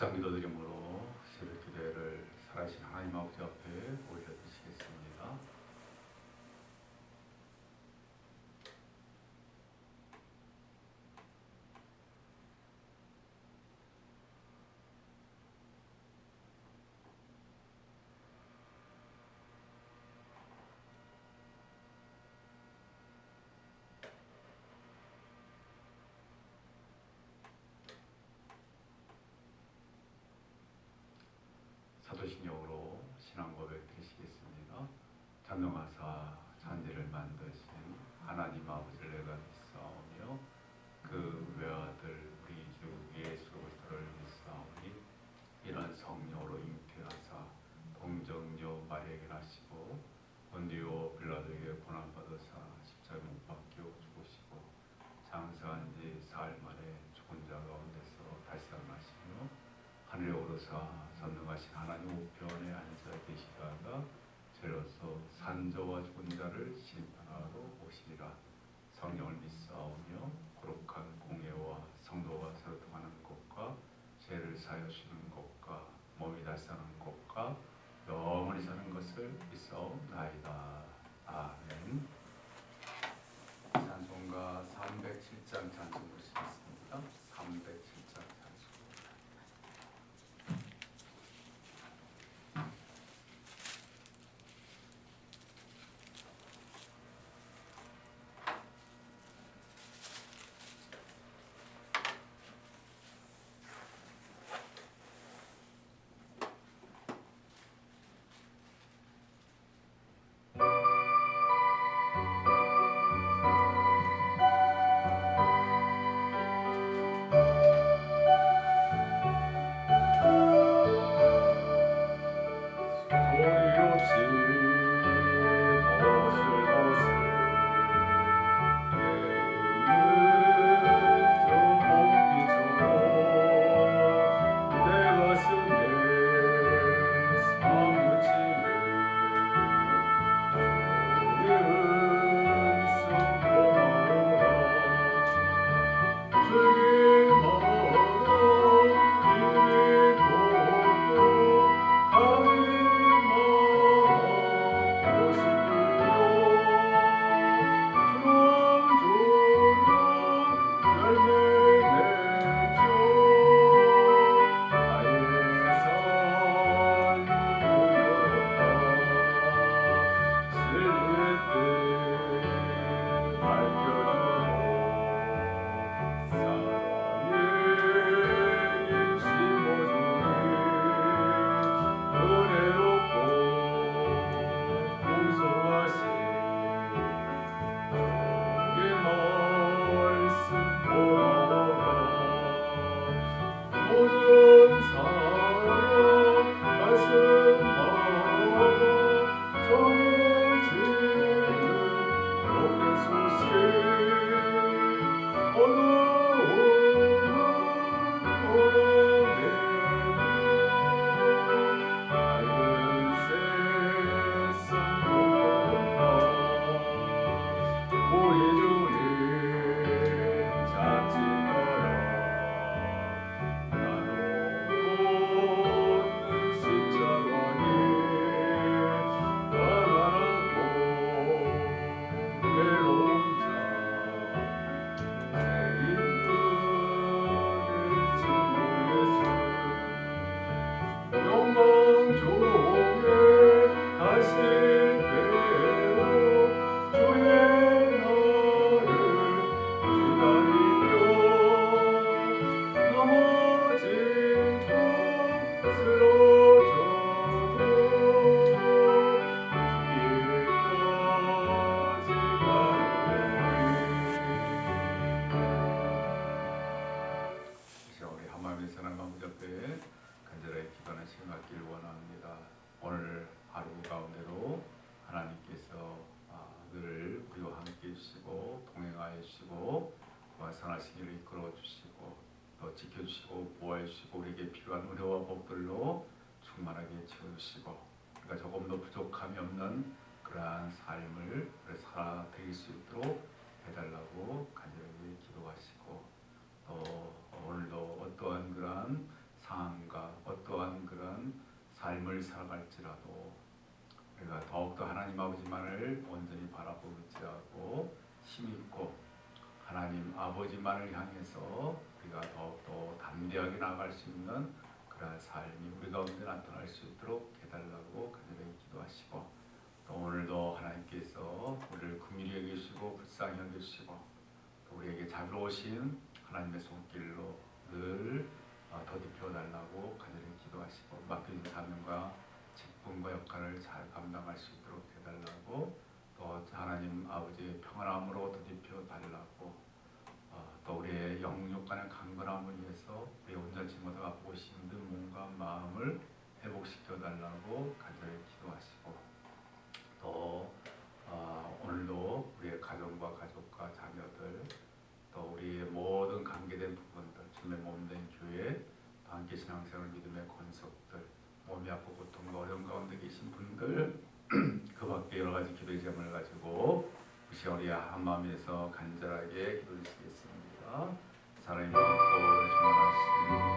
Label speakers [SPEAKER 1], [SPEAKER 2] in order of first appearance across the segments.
[SPEAKER 1] 박상 기도 드림으로 새벽 기도회를 살아계신 하나님 아버지 앞에 올려드리겠습니다. 사 도신경으로 신앙 고백 드리시겠습니다. 전능하사 잔디를 만드신 하나님 아버지 주시고 완성하시기를 이끌어 주시고 또 지켜주시고 보호해 주시고 우리에게 필요한 은혜와 복들로 충만하게 채워주시고 그러니까 조금도 부족함이 없는 그러한 삶을 살아드릴 수 있도록 해달라고 간절히 기도하시고 또 오늘도 어떠한 그러한 상황과 어떠한 그러한 삶을 살아갈지라도 우리가 더욱더 하나님 아버지만을 온전히 바라보지 않고 힘있고 하나님 아버지만을 향해서 우리가 더욱더 담대하게 나아갈 수 있는 그러한 삶이 우리 가운데 나타날 수 있도록 해달라고 간절히 기도하시고 또 오늘도 하나님께서 우리를 긍휼히 여기시고 불쌍히 여기시고 또 우리에게 자비로우신 하나님의 손길로 늘 어, 더딥혀 달라고 간절히 기도하시고 맡겨진 사명과 직분과 역할을 잘 감당할 수 있도록 해달라고 또 하나님 아버지의 평안함으로 더딥혀 달라고 어, 또 우리의 영육 간의 강건함을 위해서 우리 온전치 못하고 보시 힘든 몸과 마음을 회복시켜 달라고 간절히 기도하시고 또 어, 오늘도 우리의 가정과 가족과 자녀들 또 우리의 모든 관계된 부분들 주님의 몸된 교회 또 함께 신앙생활 믿음의 권속들 몸이 아프고 고통과 어려움 가운데 계신 분들 그 밖에 여러 가지 기도의 제목을 가지고 우리 한 마음에서 간절하게. 사랑이 많고 충만하신 하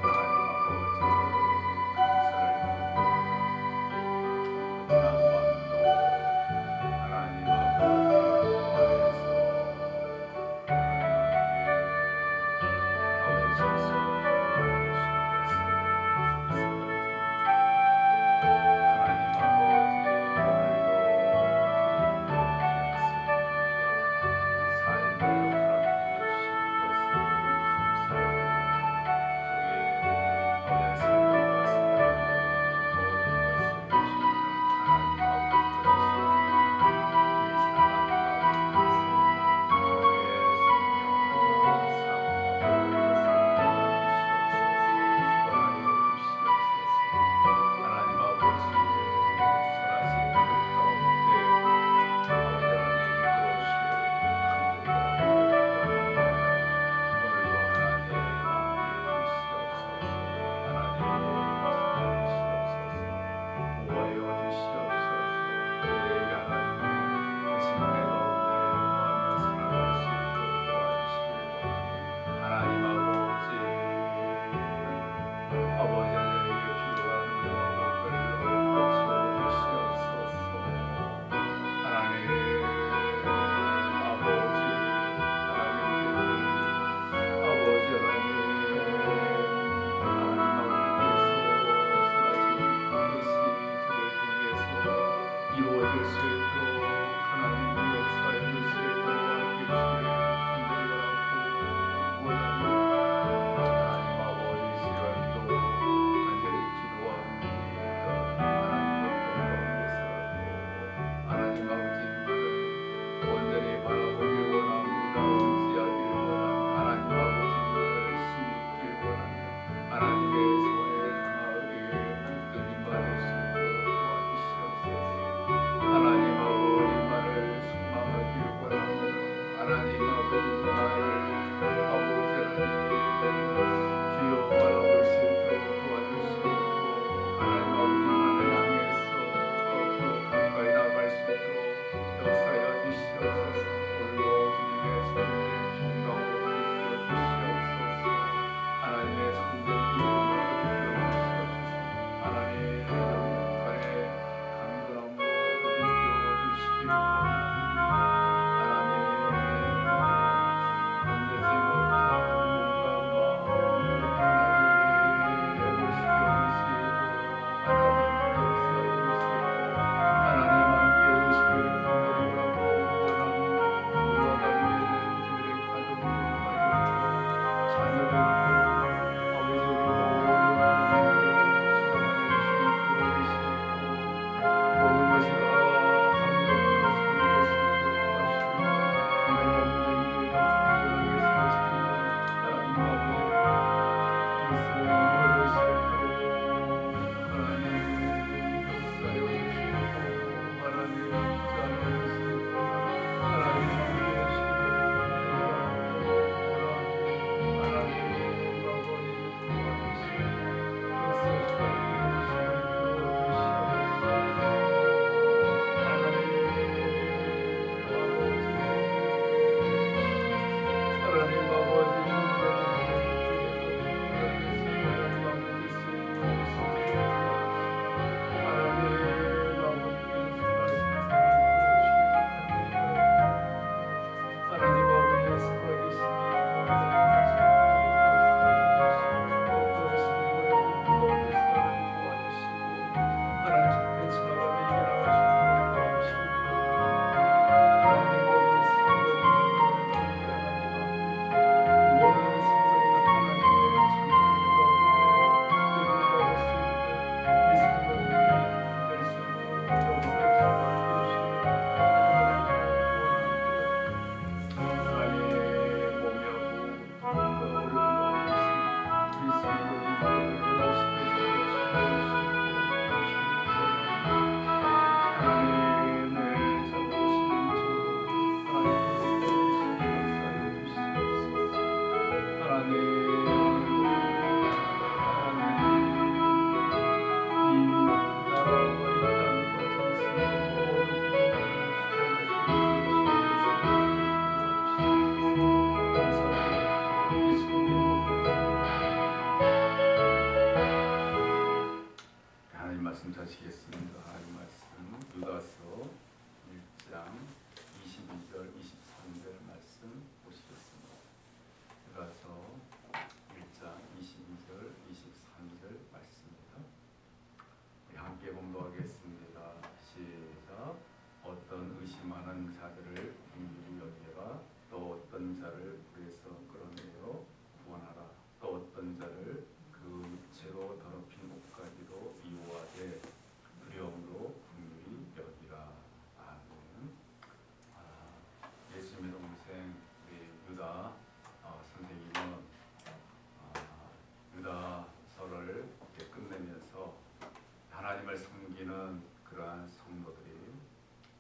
[SPEAKER 1] 우리는 그러한 성도들이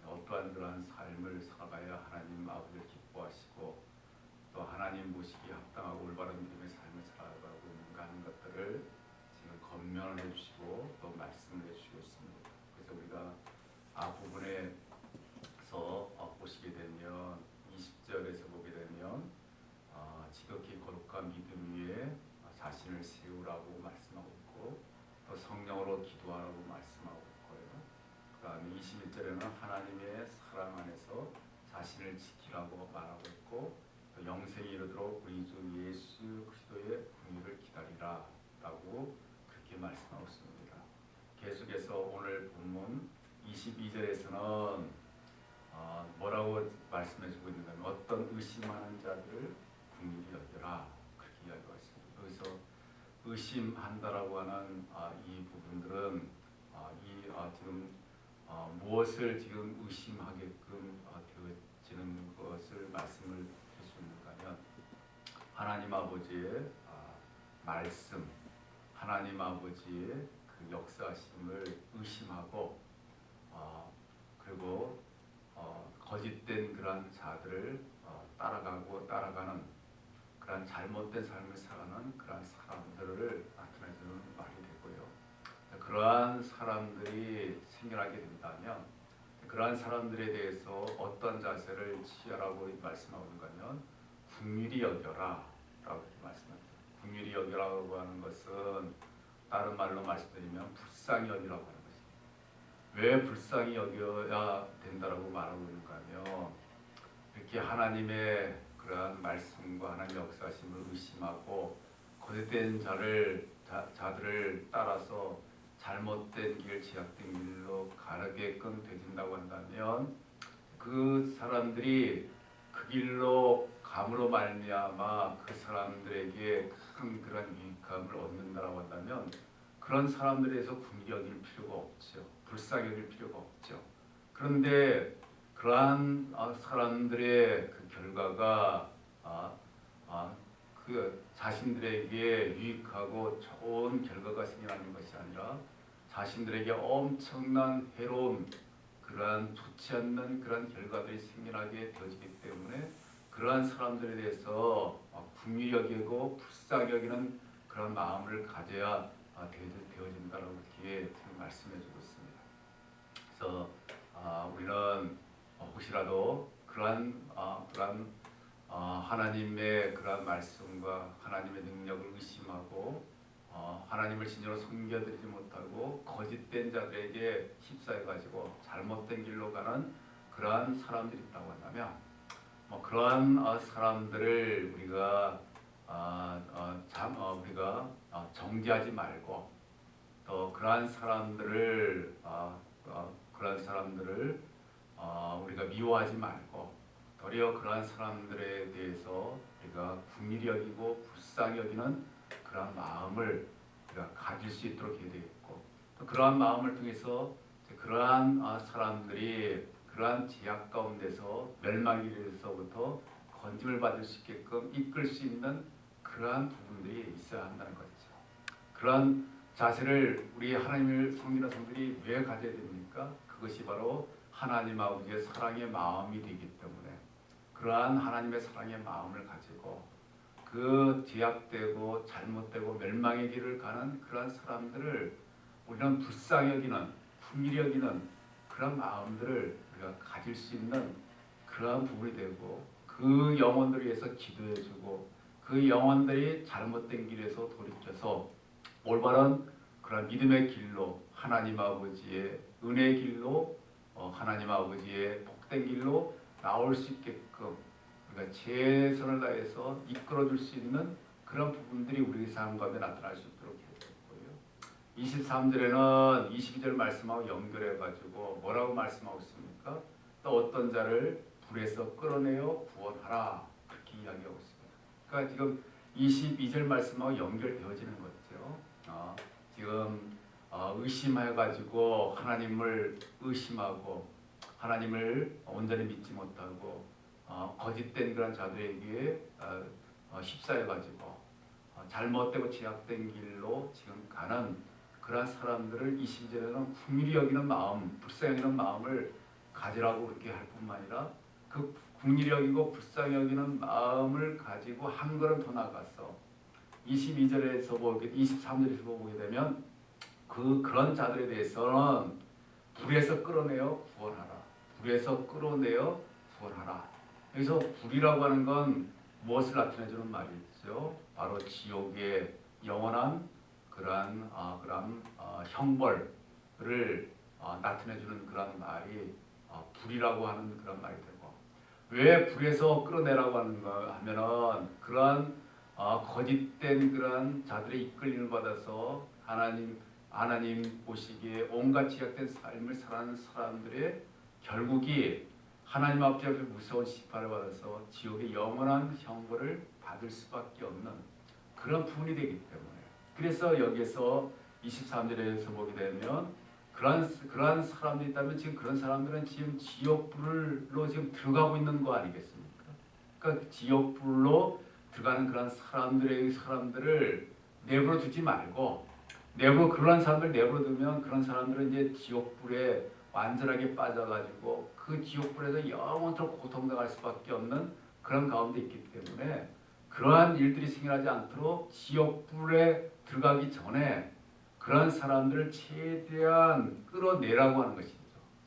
[SPEAKER 1] 어떠한 그러한 삶을 살아가야 하나님 아버지 기뻐하시고 또 하나님 모시기 자신을 지키라고 말하고 있고 또 영생에 이르도록 우리 주 예수 그리스도의 궁유를 기다리라 라고 그렇게 말씀하고 있습니다. 계속해서 오늘 본문 22절에서는 어, 뭐라고 말씀해주고 있는가 하면 어떤 의심하는 자들을 궁일이 여겨라 그렇게 이야기하고 있습니다. 여기서 의심한다라고 하는 아, 이 부분들은 아, 이 아, 지금 아, 무엇을 지금 의심하게끔 말씀을 해주는가 하면 하나님 아버지의 아, 말씀 하나님 아버지의 그 역사심을 의심하고 어, 그리고 어, 거짓된 그러한 자들을 어, 따라가고 따라가는 그러한 잘못된 삶을 살아가는 그러한 사람들을 나타내주는 말이 되고요. 그러한 사람들이 생겨나게 된다면 그러한 사람들에 대해서 어떤 자세를 취하라고 말씀하는가 하면 궁일이 여겨라 라고 말씀합니다. 궁일이 여겨라고 하는 것은 다른 말로 말씀드리면 불쌍히 여기라고 하는 것입니다. 왜 불쌍히 여겨야 된다라고 말하고 있는가 하면 이렇게 하나님의 그러한 말씀과 하나님의 역사심을 의심하고 거짓된 자를 자, 자들을 따라서 잘못된 길, 제약된 길로 가게끔 되진다고 한다면 그 사람들이 그 길로 감으로 말미암아 그 사람들에게 큰 그런 유익함을 얻는다라고 한다면 그런 사람들에서 여길 필요가 없죠. 여길 필요가 없죠. 그런데 그러한 아, 사람들의 그 결과가 아, 아, 그 자신들에게 유익하고 좋은 결과가 생겨나는 것이 아니라 자신들에게 엄청난 해로운 그러한 좋지 않는 그런 결과들이 생겨나게 되어지기 때문에 그러한 사람들에 대해서 궁리 여기고 불쌍히 여기는 그런 마음을 가져야 아, 되- 되어진다라고 이렇게 말씀해주고 있습니다. 그래서 아, 우리는 어, 혹시라도 그러한 아, 그러한 어, 하나님의 그러한 말씀과 하나님의 능력을 의심하고 어, 하나님을 진정으로 섬겨드리지 못하고 거짓된 자들에게 휩싸여 가지고 잘못된 길로 가는 그러한 사람들이 있다고 한다면 뭐 그러한 어, 사람들을 우리가 아, 어, 참 어, 우리가 어, 정죄하지 말고 또 그러한 사람들을 어, 어, 그러한 사람들을 어, 우리가 미워하지 말고 도리어 그러한 사람들에 대해서 우리가 국밀히 여기고 불쌍히 여기는 그러한 마음을 우리가 가질 수 있도록 해야 되겠고 또 그러한 마음을 통해서 그러한 아, 사람들이 그러한 제약 가운데서 멸망에서부터 건짐을 받을 수 있게끔 이끌 수 있는 그러한 부분들이 있어야 한다는 거죠. 그러한 자세를 우리 하나님을 섬기는 성들이 왜 가져야 됩니까? 그것이 바로 하나님 아버지의 사랑의 마음이 되기 때문에 그러한 하나님의 사랑의 마음을 가지고 그 제약되고 잘못되고 멸망의 길을 가는 그러한 사람들을 우리는 불쌍히 여기는 품밀히 여기는 그런 마음들을 우리가 가질 수 있는 그러한 부분이 되고 그 영혼들을 위해서 기도해주고 그 영혼들이 잘못된 길에서 돌이켜서 올바른 그런 믿음의 길로 하나님 아버지의 은혜의 길로 어, 하나님 아버지의 복된 길로 나올 수 있게끔 우리가 최선을 다해서 이끌어줄 수 있는 그런 부분들이 우리 삶 가운데 나타날 수 있도록 해주고요. 23절에는 22절 말씀하고 연결해 가지고 뭐라고 말씀하고 있습니까? 또 어떤 자를 불에서 끌어내어 구원하라 그렇게 이야기하고 있습니다. 그러니까 지금 22절 말씀하고 연결되어지는 거죠. 어, 지금 어, 의심해 가지고 하나님을 의심하고 하나님을 온전히 믿지 못하고 어, 거짓된 그런 자들에게 어, 어, 휩싸여 가지고 어, 잘못되고 제약된 길로 지금 가는 그러한 사람들을 20절에는 국밀히 여기는 마음, 불쌍히 여기는 마음을 가지라고 그렇게 할 뿐만 아니라 그 국밀히 여기고 불쌍히 여기는 마음을 가지고 한 걸음 더 나가서 22절에서 보게 23절에서 보게 되면 그 그런 자들에 대해서는 불에서 끌어내어 구원하라. 불에서 끌어내어 구원하라. 여기서 불이라고 하는 건 무엇을 나타내주는 말이죠? 바로 지옥의 영원한 그러한 아, 그런 아, 형벌을 아, 나타내주는 그런 말이 아, 불이라고 하는 그런 말이 되고 왜 불에서 끌어내라고 하는가 하면은 그러한 아, 거짓된 그러한 자들의 이끌림을 받아서 하나님 하나님 보시기에 온갖 지약된 삶을 살아가는 사람들의 결국이 하나님 앞에 무서운 심판을 받아서 지옥의 영원한 형벌을 받을 수밖에 없는 그런 부분이 되기 때문에 그래서 여기에서 23절에서 보게 되면 그러한 그러한 사람들이 있다면 지금 그런 사람들은 지금 지옥불로 지금 들어가고 있는 거 아니겠습니까? 그러니까 지옥불로 들어가는 그런 사람들의 사람들을 내버려 두지 말고 내버려 그러한 사람들 내버려 두면 그런 사람들은 이제 지옥불에 완전하게 빠져가지고 그 지옥불에서 영원토록 고통당할 수밖에 없는 그런 가운데 있기 때문에 그러한 일들이 생겨나지 않도록 지옥불에 들어가기 전에 그런 사람들을 최대한 끌어내라고 하는 것이죠.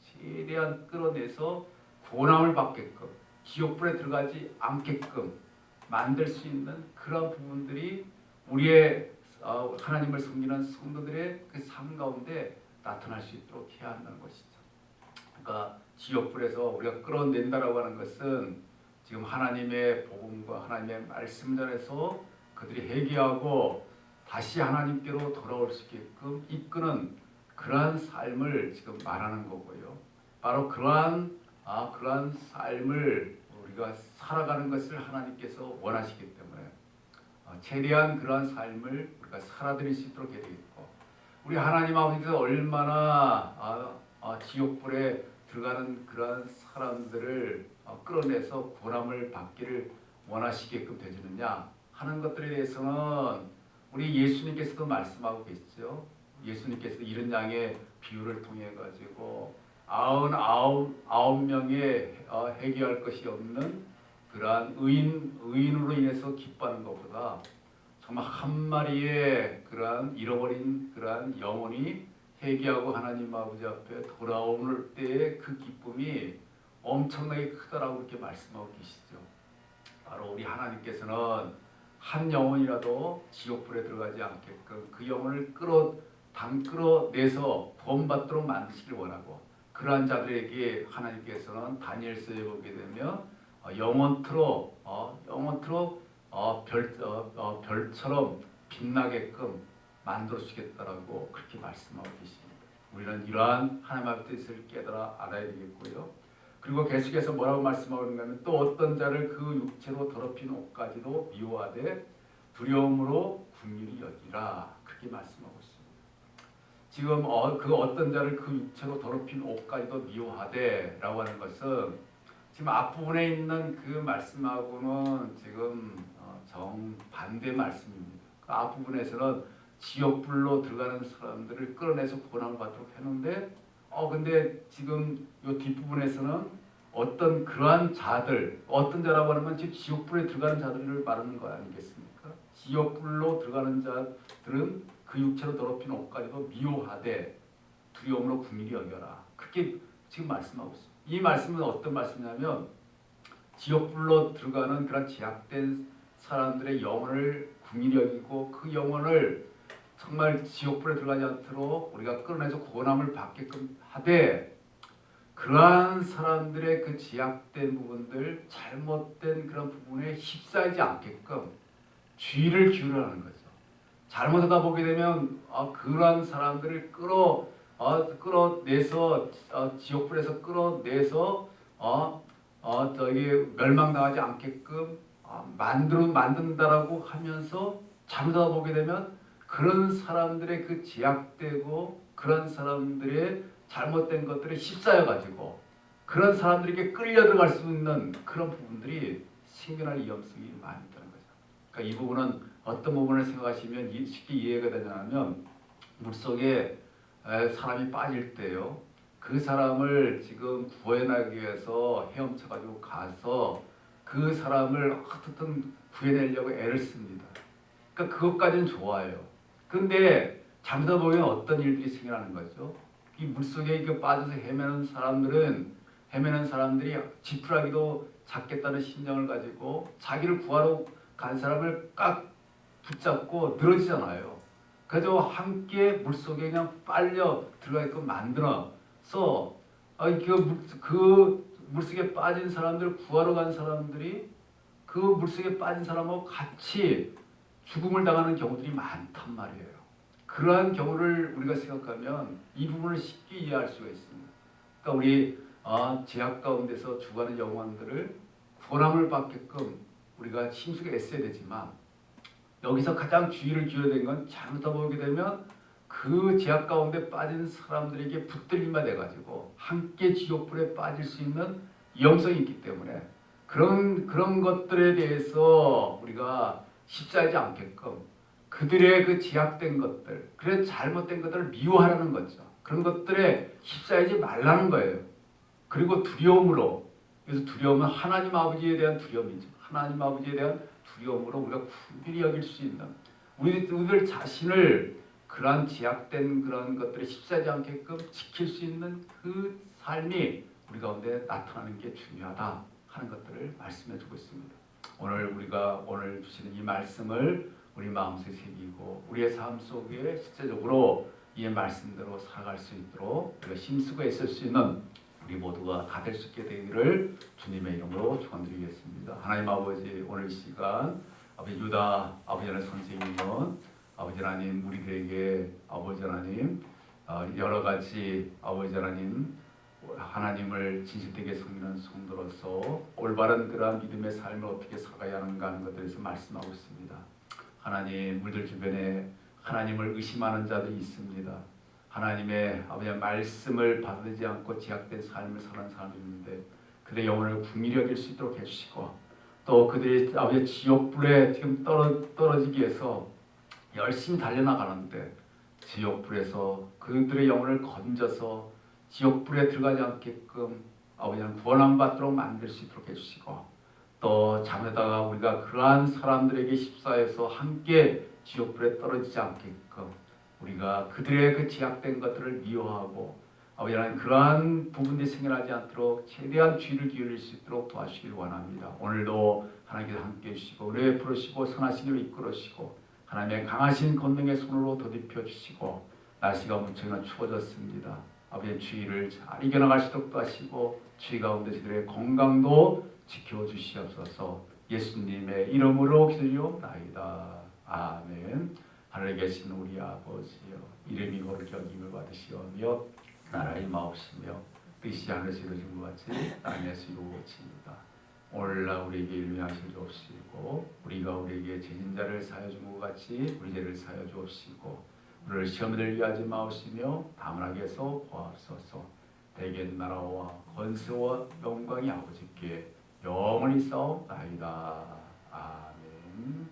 [SPEAKER 1] 최대한 끌어내서 구원함을 받게끔 지옥불에 들어가지 않게끔 만들 수 있는 그런 부분들이 우리의 어, 하나님을 섬기는 성도들의 그 삶 가운데 나타날 수 있도록 해야 한다는 것이죠. 그러니까 지옥불에서 우리가 끌어낸다라고 하는 것은 지금 하나님의 복음과 하나님의 말씀 전에서 그들이 회개하고 다시 하나님께로 돌아올 수 있게끔 이끄는 그러한 삶을 지금 말하는 거고요. 바로 그러한 아 그러한 삶을 우리가 살아가는 것을 하나님께서 원하시기 때문에 어, 최대한 그러한 삶을 우리가 살아드릴 수 있도록 해야 되겠고 우리 하나님 아버지께서 얼마나 아, 아, 지옥불에 들어가는 그러한 사람들을 어, 끌어내서 구원함을 받기를 원하시게끔 되주느냐 하는 것들에 대해서는 우리 예수님께서도 말씀하고 계시죠. 예수님께서도 이런 양의 비유를 통해 가지고 아흔 아홉 아홉 명의 어, 해결할 것이 없는 그러한 의인 의인으로 인해서 기뻐하는 것보다 정말 한 마리의 그러한 잃어버린 그러한 영혼이 회개하고 하나님 아버지 앞에 돌아오는 때의 그 기쁨이 엄청나게 크다라고 그렇게 말씀하고 계시죠. 바로 우리 하나님께서는 한 영혼이라도 지옥불에 들어가지 않게끔 그 영혼을 끌어 당 끌어내서 구원받도록 만드시길 원하고 그러한 자들에게 하나님께서는 다니엘서에 보게 되면 어, 영원토록 어, 영원토록 어, 별, 어, 어, 별처럼 빛나게끔 만들어 주겠다라고 그렇게 말씀하고 계십니다. 우리는 이러한 하나님의 뜻을 깨달아 알아야 되겠고요. 그리고 계속해서 뭐라고 말씀하고 있냐면 또 어떤 자를 그 육체로 더럽힌 옷까지도 미워하되 두려움으로 궁휼히 여기라 그렇게 말씀하고 있습니다. 지금 어, 그 어떤 자를 그 육체로 더럽힌 옷까지도 미워하되라고 하는 것은 지금 앞부분에 있는 그 말씀하고는 지금 어, 정반대 말씀입니다. 그 앞부분에서는 지옥불로 들어가는 사람들을 끌어내서 구원함을 받도록 했는데 어 근데 지금 요 뒷부분에서는 어떤 그러한 자들 어떤 자라고 하면 지금 지옥불에 들어가는 자들을 말하는 거 아니겠습니까? 지옥불로 들어가는 자들은 그 육체로 더럽힌 옷까지도 미워하되 두려움으로 궁일이 여겨라. 그렇게 지금 말씀하고 있습니다. 이 말씀은 어떤 말씀이냐면 지옥불로 들어가는 그런 제약된 사람들의 영혼을 궁일이 여기고 그 영혼을 정말 지옥불에 들어가지 않도록 우리가 끌어내서 구원함을 받게끔 하되 그러한 사람들의 그 제약된 부분들 잘못된 그런 부분에 휩싸이지 않게끔 주의를 기울여라는 거죠. 잘못하다 보게 되면 어, 그러한 사람들을 끌어 어, 끌어내서 어, 지옥불에서 끌어내서 어, 어, 저기 멸망당하지 않게끔 어, 만들어 만든다라고 하면서 잘못하다 보게 되면 그런 사람들의 그 제약되고 그런 사람들의 잘못된 것들에 휩싸여 가지고 그런 사람들에게 끌려 들어갈 수 있는 그런 부분들이 생겨날 위험성이 많이 있다는 거죠. 그러니까 이 부분은 어떤 부분을 생각하시면 이- 쉽게 이해가 되냐면 물속에 에, 사람이 빠질 때요. 그 사람을 지금 구해내기 위해서 헤엄쳐 가지고 가서 그 사람을 어떻든 구해내려고 애를 씁니다. 그러니까 그것까지는 좋아요. 근데 잠다 보면 어떤 일들이 생겨나는 거죠. 이 물속에 이렇게 빠져서 헤매는 사람들은 헤매는 사람들이 지푸라기도 잡겠다는 심정을 가지고 자기를 구하러 간 사람을 깍 붙잡고 늘어지잖아요. 그래서 함께 물속에 그냥 빨려 들어가게끔 만들어서 아, 그, 물, 그 물속에 빠진 사람들 구하러 간 사람들이 그 물속에 빠진 사람하고 같이 죽음을 당하는 경우들이 많단 말이에요. 그러한 경우를 우리가 생각하면 이 부분을 쉽게 이해할 수가 있습니다. 그러니까 우리 아, 제약 가운데서 죽어가는 영혼들을 구원함을 받게끔 우리가 힘쓰게 애써야 되지만 여기서 가장 주의를 기울여야 되는 건 잘못하 보게 되면 그 제약 가운데 빠진 사람들에게 붙들림만 돼가지고 함께 지옥불에 빠질 수 있는 위험성이 있기 때문에 그런 그런 것들에 대해서 우리가 십사하지 않게끔 그들의 그 제약된 것들, 그래 잘못된 것들을 미워하라는 거죠. 그런 것들에 휩싸이지 말라는 거예요. 그리고 두려움으로 그래서 두려움은 하나님 아버지에 대한 두려움이죠. 하나님 아버지에 대한 두려움으로 우리가 구별히 여길 수 있는 우리 우리들 자신을 그러한 제약된 그런 것들에 휩싸이지 않게끔 지킬 수 있는 그 삶이 우리 가운데 나타나는 게 중요하다 하는 것들을 말씀해 주고 있습니다. 오늘 우리가 오늘 주시는 이 말씀을 우리 마음속에 새기고 우리의 삶 속에 실제적으로 이 말씀대로 살아갈 수 있도록 우리가 힘쓰고 있을 수 있는 우리 모두가 다 될 수 있게 되기를 주님의 이름으로 축원드리겠습니다. 하나님 아버지 오늘 이 시간 아버지 유다 아버지 하나님 선생님은 아버지 하나님 우리들에게 아버지 하나님 어, 여러 가지 아버지 하나님 하나님을 진실되게 섬기는 성도로서 올바른 그러한 믿음의 삶을 어떻게 살아가야 하는가 하는 것들에 대해서 말씀하고 있습니다. 하나님 우리들 주변에 하나님을 의심하는 자들이 있습니다. 하나님의 아버지 말씀을 받지 않고 제약된 삶을 사는 사람이 있는데 그들의 영혼을 궁일히 여길 수 있도록 해주시고 또 그들이 아버지 지옥 불에 지금 떨어, 떨어지기 위해서 열심히 달려나가는데 지옥 불에서 그들의 영혼을 건져서 지옥불에 들어가지 않게끔 아버지는 구원함 받도록 만들 수 있도록 해주시고 또 잠에다가 우리가 그러한 사람들에게 십사해서 함께 지옥불에 떨어지지 않게끔 우리가 그들의 그 제약된 것들을 미워하고 아버지 하나님 그러한 부분들이 생겨나지 않도록 최대한 주의를 기울일 수 있도록 도와주시길 원합니다. 오늘도 하나님께서 함께 해주시고 은혜 부르시고 선하신 일을 이끌으시고 하나님의 강하신 권능의 손으로 더딥혀 주시고 날씨가 무척이나 추워졌습니다. 아버지의 주의를 잘 이겨나갈 수 있도록 하시고 주의 가운데 저들의 건강도 지켜주시옵소서 예수님의 이름으로 기도리옵나이다. 아멘 하늘에 계신 우리 아버지여 이름이 거룩히 여김을 받으시오며 나라의 마옵시며 뜻이 하늘에서 이루어진 것 같이 땅에서 이루어집니다. 오늘날 우리에게 일하실 주옵시고 우리가 우리에게 죄진자를 사여 준것 같이 우리 죄를 사여 주옵시고 우리를 시험에 들게 하지 마시며 다문하게서 보옵소서. 대겐 나라와 건스와 영광이 아버지께 영원히 싸옵나이다. 아멘.